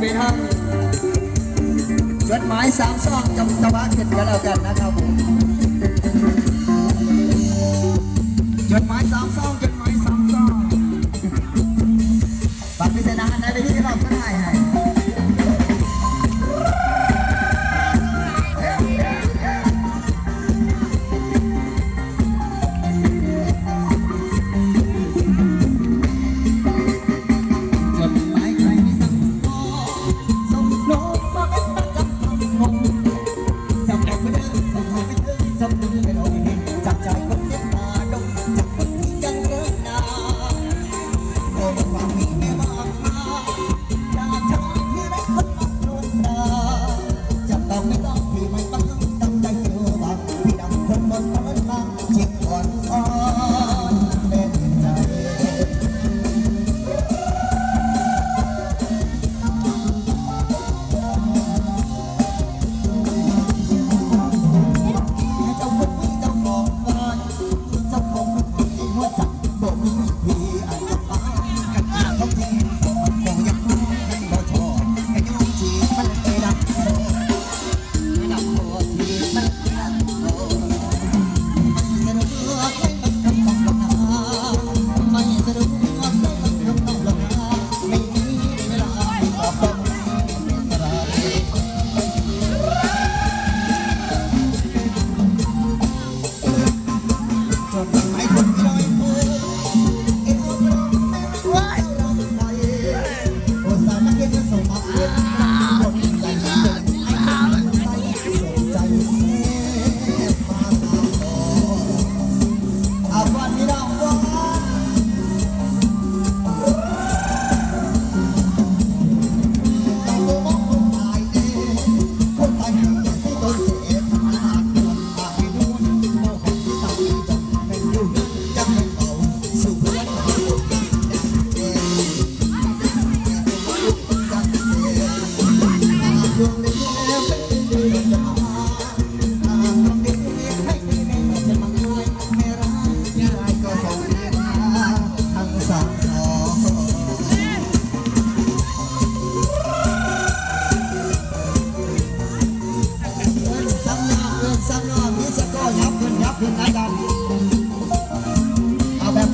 ไปทำจดหมายสามซองจำตะวะเข็ดกันแล้วกันนะครับผม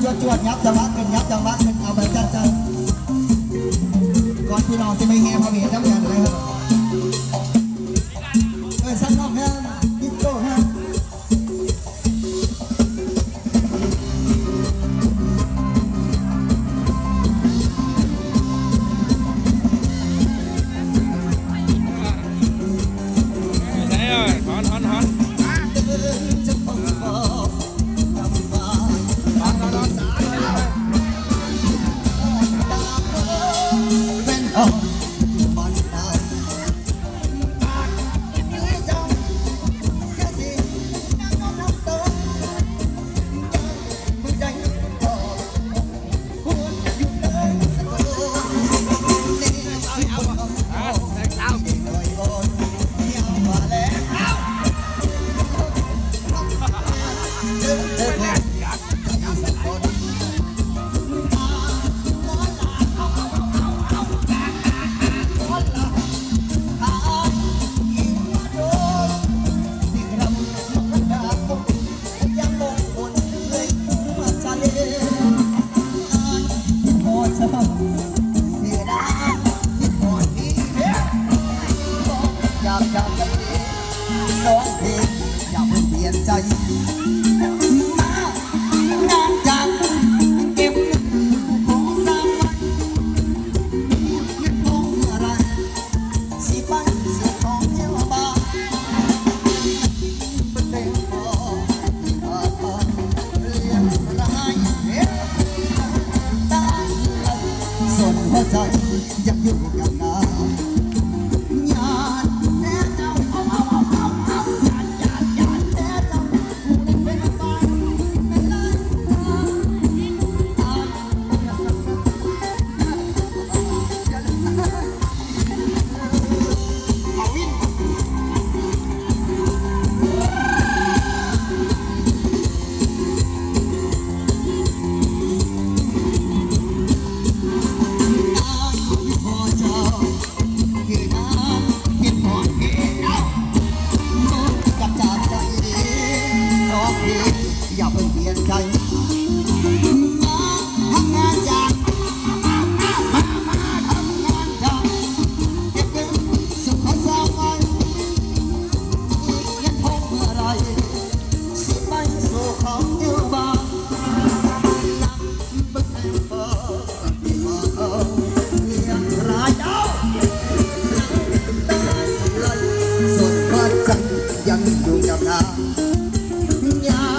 วดจวดยับจังหวะเป็นยับจังหวะเป็นเอาไปจัดจังก่อนพี่น้องจะไม่แห่พระเวทน้ำย ลี่ยนใจ